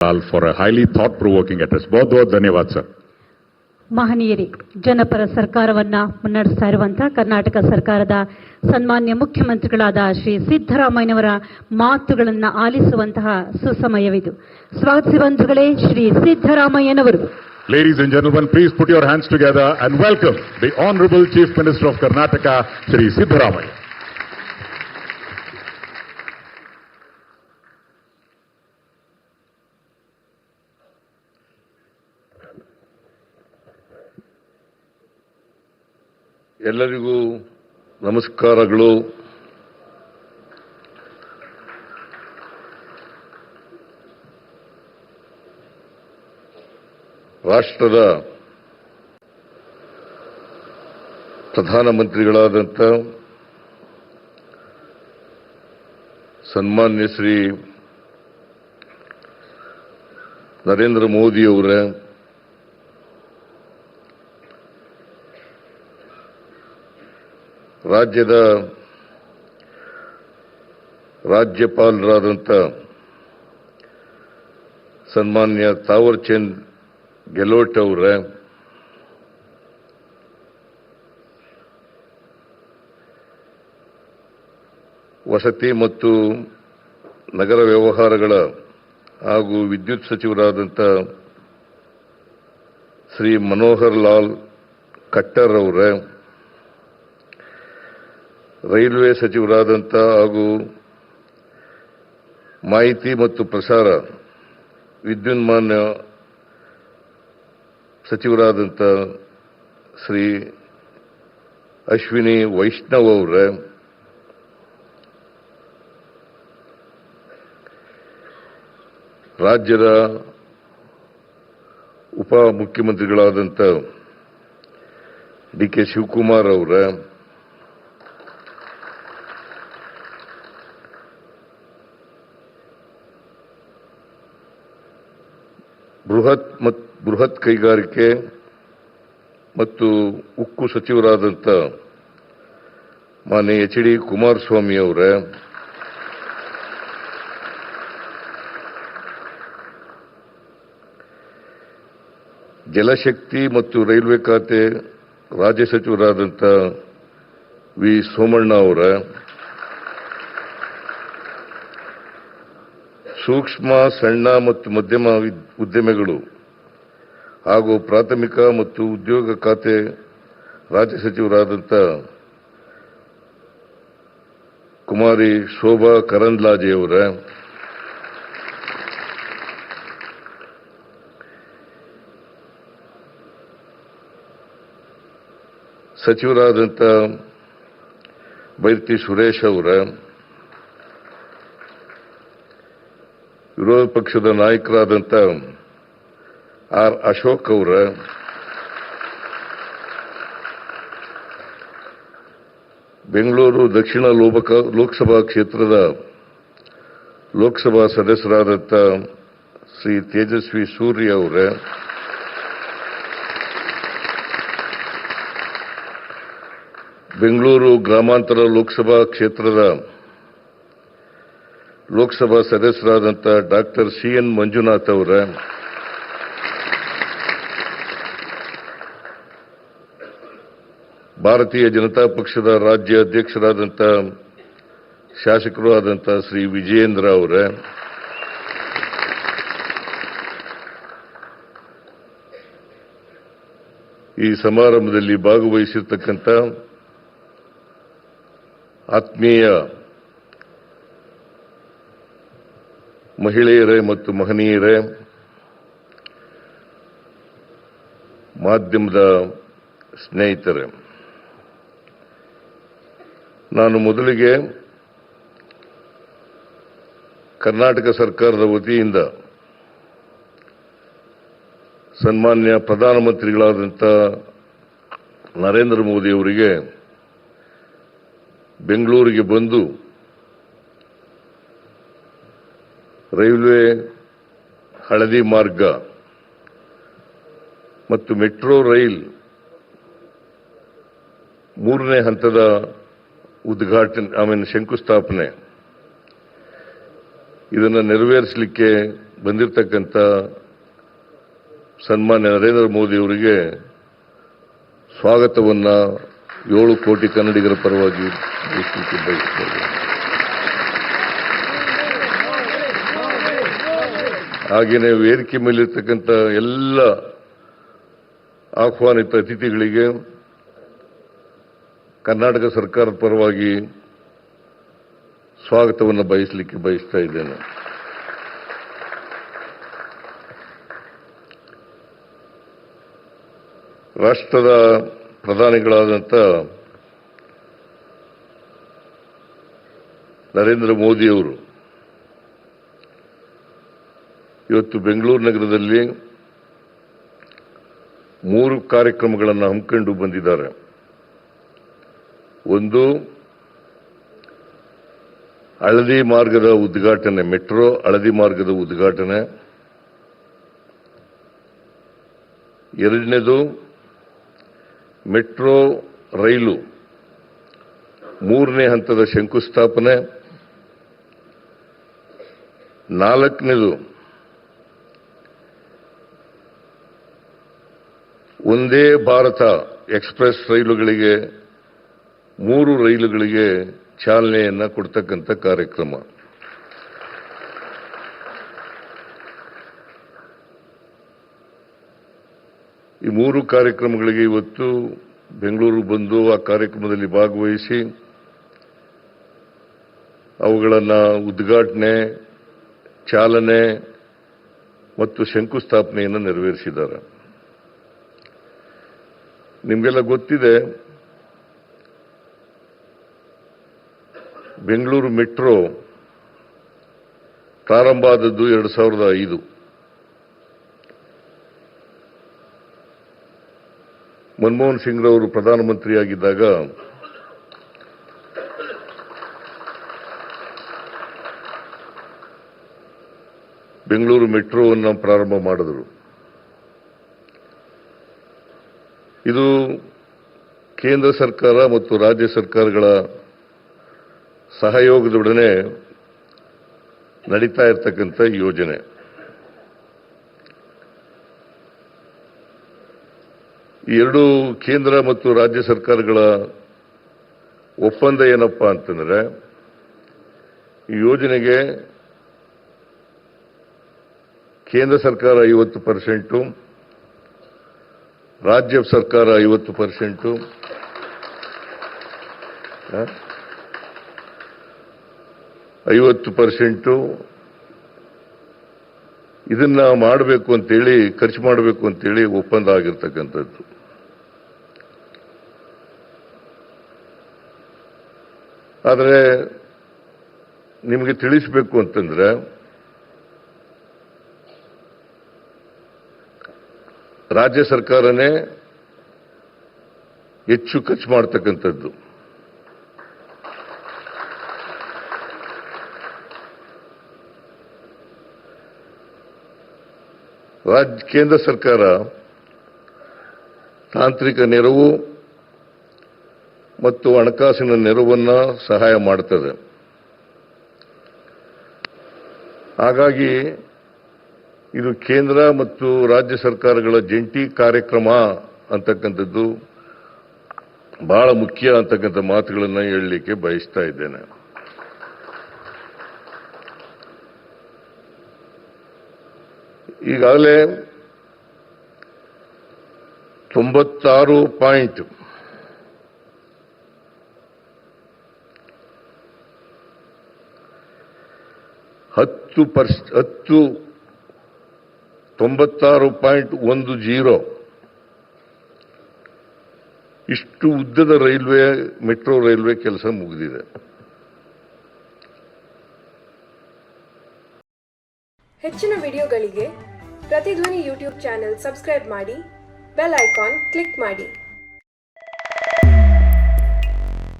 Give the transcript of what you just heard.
All for a highly thought provoking address ಬಹುತ್ ಬಹುತ್ ಧನ್ಯವಾದ sir ಮಹನೀಯರಿ ಜನಪರ ಸರ್ಕಾರವನ್ನ ಮುನ್ನಡೆಸ್ತಾ ಇರುವಂತಹ ಕರ್ನಾಟಕ ಸರ್ಕಾರದ ಸನ್ಮಾನ್ಯ ಮುಖ್ಯಮಂತ್ರಿಗಳಾದ ಶ್ರೀ ಸಿದ್ದರಾಮಯ್ಯನವರ ಮಾತುಗಳನ್ನು ಆಲಿಸುವಂತಹ ಸುಸಮಯವಿದು. ಸ್ವಾಗತಿಸಿ ಬಂಧುಗಳೇ ಶ್ರೀ ಸಿದ್ದರಾಮಯ್ಯನವರು. Ladies and gentlemen, please put your hands together and welcome the honourable chief minister of Karnataka Shri Siddaramaiah ಎಲ್ಲರಿಗೂ ನಮಸ್ಕಾರಗಳು. ರಾಷ್ಟ್ರದ ಪ್ರಧಾನಮಂತ್ರಿಗಳಾದಂಥ ಸನ್ಮಾನ್ಯ ಶ್ರೀ ನರೇಂದ್ರ ಮೋದಿಯವರೇ ರಾಜ್ಯದ ರಾಜ್ಯಪಾಲರಾದಂಥ ಸನ್ಮಾನ್ಯ ತಾವರ್ಚಂದ್ ಗೆಲೋಟ್ ಅವರ, ವಸತಿ ಮತ್ತು ನಗರ ವ್ಯವಹಾರಗಳ ಹಾಗೂ ವಿದ್ಯುತ್ ಸಚಿವರಾದಂಥ ಶ್ರೀ ಮನೋಹರ್ ಲಾಲ್ ಕಟ್ಟರ್ ಅವರ ರೈಲ್ವೆ ಸಚಿವರಾದಂಥ ಹಾಗೂ ಮಾಹಿತಿ ಮತ್ತು ಪ್ರಸಾರ ವಿದ್ಯುನ್ಮಾನ ಸಚಿವರಾದಂಥ ಶ್ರೀ ಅಶ್ವಿನಿ ವೈಷ್ಣವ್ ಅವರ, ರಾಜ್ಯದ ಉಪ ಮುಖ್ಯಮಂತ್ರಿಗಳಾದಂಥ ಡಿ ಕೆ ಶಿವಕುಮಾರ್ ಅವರ ಬೃಹತ್ ಮತ್ ಬೃಹತ್ ಕೈಗಾರಿಕೆ ಮತ್ತು ಉಕ್ಕು ಸಚಿವರಾದಂಥ ಮಾನ್ಯ ಎಚ್ ಡಿ ಕುಮಾರಸ್ವಾಮಿ ಅವರೇ, ಜಲಶಕ್ತಿ ಮತ್ತು ರೈಲ್ವೆ ಖಾತೆ ರಾಜ್ಯ ಸಚಿವರಾದಂಥ ವಿ ಸೋಮಣ್ಣ ಅವರ ಸೂಕ್ಷ್ಮ, ಸಣ್ಣ ಮತ್ತು ಮಧ್ಯಮ ಉದ್ಯಮಗಳು ಹಾಗೂ ಪ್ರಾಥಮಿಕ ಮತ್ತು ಉದ್ಯೋಗ ಖಾತೆ ರಾಜ್ಯ ಸಚಿವರಾದಂಥ ಕುಮಾರಿ ಶೋಭಾ ಕರಂದ್ಲಾಜೆಯವರ. ಸಚಿವರಾದಂಥ ಬೈರ್ತಿ ಸುರೇಶ್ ಅವರ. ವಿರೋಧ ಪಕ್ಷದ ನಾಯಕರಾದಂಥ ಆರ್ ಅಶೋಕ್ ಅವರ, ಬೆಂಗಳೂರು ದಕ್ಷಿಣ ಲೋಕಸಭಾ ಕ್ಷೇತ್ರದ ಲೋಕಸಭಾ ಸದಸ್ಯರಾದಂಥ ಶ್ರೀ ತೇಜಸ್ವಿ ಸೂರ್ಯ ಅವರ, ಬೆಂಗಳೂರು ಗ್ರಾಮಾಂತರ ಲೋಕಸಭಾ ಕ್ಷೇತ್ರದ ಲೋಕಸಭಾ ಸದಸ್ಯರಾದಂಥ ಡಾಕ್ಟರ್ ಸಿ ಎನ್ ಮಂಜುನಾಥ್ ಅವರ, ಭಾರತೀಯ ಜನತಾ ಪಕ್ಷದ ರಾಜ್ಯ ಅಧ್ಯಕ್ಷರಾದಂಥ ಶಾಸಕರು ಆದಂಥ ಶ್ರೀ ವಿಜಯೇಂದ್ರ ಅವರ, ಈ ಸಮಾರಂಭದಲ್ಲಿ ಭಾಗವಹಿಸಿರ್ತಕ್ಕಂಥ ಆತ್ಮೀಯ ಮಹಿಳೆಯರೇ ಮತ್ತು ಮಹನೀಯರೇ, ಮಾಧ್ಯಮದ ಸ್ನೇಹಿತರೇ, ನಾನು ಮೊದಲಿಗೆ ಕರ್ನಾಟಕ ಸರ್ಕಾರದ ವತಿಯಿಂದ ಸನ್ಮಾನ್ಯ ಪ್ರಧಾನಮಂತ್ರಿಗಳಾದಂಥ ನರೇಂದ್ರ ಮೋದಿ ಅವರಿಗೆ ಬೆಂಗಳೂರಿಗೆ ಬಂದು ರೈಲ್ವೆ ಹಳದಿ ಮಾರ್ಗ ಮತ್ತು ಮೆಟ್ರೋ ರೈಲ್ ಮೂರನೇ ಹಂತದ ಉದ್ಘಾಟನೆ ಆಮೇಲೆ ಶಂಕುಸ್ಥಾಪನೆ. ಇದನ್ನು ನೆರವೇರಿಸಲಿಕ್ಕೆ ಬಂದಿರತಕ್ಕಂಥ ಸನ್ಮಾನ್ಯ ನರೇಂದ್ರ ಮೋದಿ ಅವರಿಗೆ ಸ್ವಾಗತವನ್ನು ಏಳು ಕೋಟಿ ಕನ್ನಡಿಗರ ಪರವಾಗಿ ಬಯಸಲಿಕ್ಕೆ ಹಾಗೆಯೇ ವೇದಿಕೆ ಮೇಲಿರ್ತಕ್ಕಂಥ ಎಲ್ಲ ಆಹ್ವಾನಿತ ಅತಿಥಿಗಳಿಗೆ ಕರ್ನಾಟಕ ಸರ್ಕಾರದ ಪರವಾಗಿ ಸ್ವಾಗತವನ್ನು ಬಯಸಲಿಕ್ಕೆ ಬಯಸ್ತಾ ಇದ್ದೇನೆ. ರಾಷ್ಟ್ರದ ಪ್ರಧಾನಿಗಳಾದಂಥ ನರೇಂದ್ರ ಮೋದಿಯವರು ಇವತ್ತು ಬೆಂಗಳೂರು ನಗರದಲ್ಲಿ ಮೂರು ಕಾರ್ಯಕ್ರಮಗಳನ್ನು ಹಮ್ಮಿಕೊಂಡು ಬಂದಿದ್ದಾರೆ. ಒಂದು, ಹಳದಿ ಮಾರ್ಗದ ಉದ್ಘಾಟನೆ, ಮೆಟ್ರೋ ಹಳದಿ ಮಾರ್ಗದ ಉದ್ಘಾಟನೆ. ಎರಡನೇದು, ಮೆಟ್ರೋ ರೈಲು, ಮೂರನೇ ಹಂತದ ಶಂಕುಸ್ಥಾಪನೆ. ನಾಲ್ಕನೇದು ಒಂದೇ ಭಾರತ ಎಕ್ಸ್ಪ್ರೆಸ್ ರೈಲುಗಳಿಗೆ ಮೂರು ರೈಲುಗಳಿಗೆ ಚಾಲನೆಯನ್ನು ಕೊಡ್ತಕ್ಕಂಥ ಕಾರ್ಯಕ್ರಮ. ಈ ಮೂರು ಕಾರ್ಯಕ್ರಮಗಳಿಗೆ ಇವತ್ತು ಬೆಂಗಳೂರು ಬಂದು ಆ ಕಾರ್ಯಕ್ರಮದಲ್ಲಿ ಭಾಗವಹಿಸಿ ಅವುಗಳನ್ನು ಉದ್ಘಾಟನೆ, ಚಾಲನೆ ಮತ್ತು ಶಂಕುಸ್ಥಾಪನೆಯನ್ನು ನೆರವೇರಿಸಿದ್ದಾರೆ. ನಿಮಗೆಲ್ಲ ಗೊತ್ತಿದೆ, ಬೆಂಗಳೂರು ಮೆಟ್ರೋ ಪ್ರಾರಂಭ ಆದದ್ದು ಎರಡು ಸಾವಿರದ ಐದು. ಮನಮೋಹನ್ ಸಿಂಗ್ ರವರು ಪ್ರಧಾನಮಂತ್ರಿಯಾಗಿದ್ದಾಗ ಬೆಂಗಳೂರು ಮೆಟ್ರೋವನ್ನು ಪ್ರಾರಂಭ ಮಾಡಿದರು. ಇದು ಕೇಂದ್ರ ಸರ್ಕಾರ ಮತ್ತು ರಾಜ್ಯ ಸರ್ಕಾರಗಳ ಸಹಯೋಗದೊಡನೆ ನಡೀತಾ ಇರತಕ್ಕಂಥ ಯೋಜನೆ. ಎರಡು ಕೇಂದ್ರ ಮತ್ತು ರಾಜ್ಯ ಸರ್ಕಾರಗಳ ಒಪ್ಪಂದ ಏನಪ್ಪ ಅಂತಂದ್ರೆ, ಈ ಯೋಜನೆಗೆ ಕೇಂದ್ರ ಸರ್ಕಾರ ಐವತ್ತು ಪರ್ಸೆಂಟು ರಾಜ್ಯ ಸರ್ಕಾರ ಐವತ್ತು ಪರ್ಸೆಂಟು. ಐವತ್ತು ಪರ್ಸೆಂಟು. ಇದನ್ನ ಮಾಡಬೇಕು ಅಂತೇಳಿ, ಖರ್ಚು ಮಾಡಬೇಕು ಅಂತೇಳಿ ಒಪ್ಪಂದ ಆಗಿರ್ತಕ್ಕಂಥದ್ದು. ಆದರೆ, ನಿಮಗೆ ತಿಳಿಸಬೇಕು ಅಂತಂದ್ರೆ ರಾಜ್ಯ ಸರ್ಕಾರನೇ ಹೆಚ್ಚು ಖರ್ಚು ಮಾಡ್ತಕ್ಕಂಥದ್ದು. ರಾಜ್ಯ ಕೇಂದ್ರ ಸರ್ಕಾರ ತಾಂತ್ರಿಕ ನೆರವು ಮತ್ತು ಹಣಕಾಸಿನ ನೆರವನ್ನು ಸಹಾಯ ಮಾಡ್ತದೆ. ಹಾಗಾಗಿ ಇದು ಕೇಂದ್ರ ಮತ್ತು ರಾಜ್ಯ ಸರ್ಕಾರಗಳ ಜಂಟಿ ಕಾರ್ಯಕ್ರಮ ಅಂತಕ್ಕಂಥದ್ದು. ಬಹಳ ಮುಖ್ಯ ಅಂತಕ್ಕಂಥ ಮಾತುಗಳನ್ನು ಹೇಳಲಿಕ್ಕೆ ಬಯಸ್ತಾ ಇದ್ದೇನೆ. ಈಗಾಗಲೇ ತೊಂಬತ್ತಾರು ಪಾಯಿಂಟ್ ಹತ್ತು ಪರ್ಸ್ ಹತ್ತು ತೊಂಬತ್ತಾರು ಪಾಯಿಂಟ್ ಒಂದು ಜೀರೋ. ಇಷ್ಟು ಉದ್ದದ ರೈಲ್ವೆ, ಮೆಟ್ರೋ ರೈಲ್ವೆ ಕೆಲಸ ಮುಗಿದಿದೆ. ಹೆಚ್ಚಿನ ವಿಡಿಯೋಗಳಿಗೆ ಪ್ರತಿಧ್ವನಿ ಯೂಟ್ಯೂಬ್ ಚಾನೆಲ್ ಸಬ್ಸ್ಕ್ರೈಬ್ ಮಾಡಿ, ಬೆಲ್ ಐಕಾನ್ ಕ್ಲಿಕ್ ಮಾಡಿ.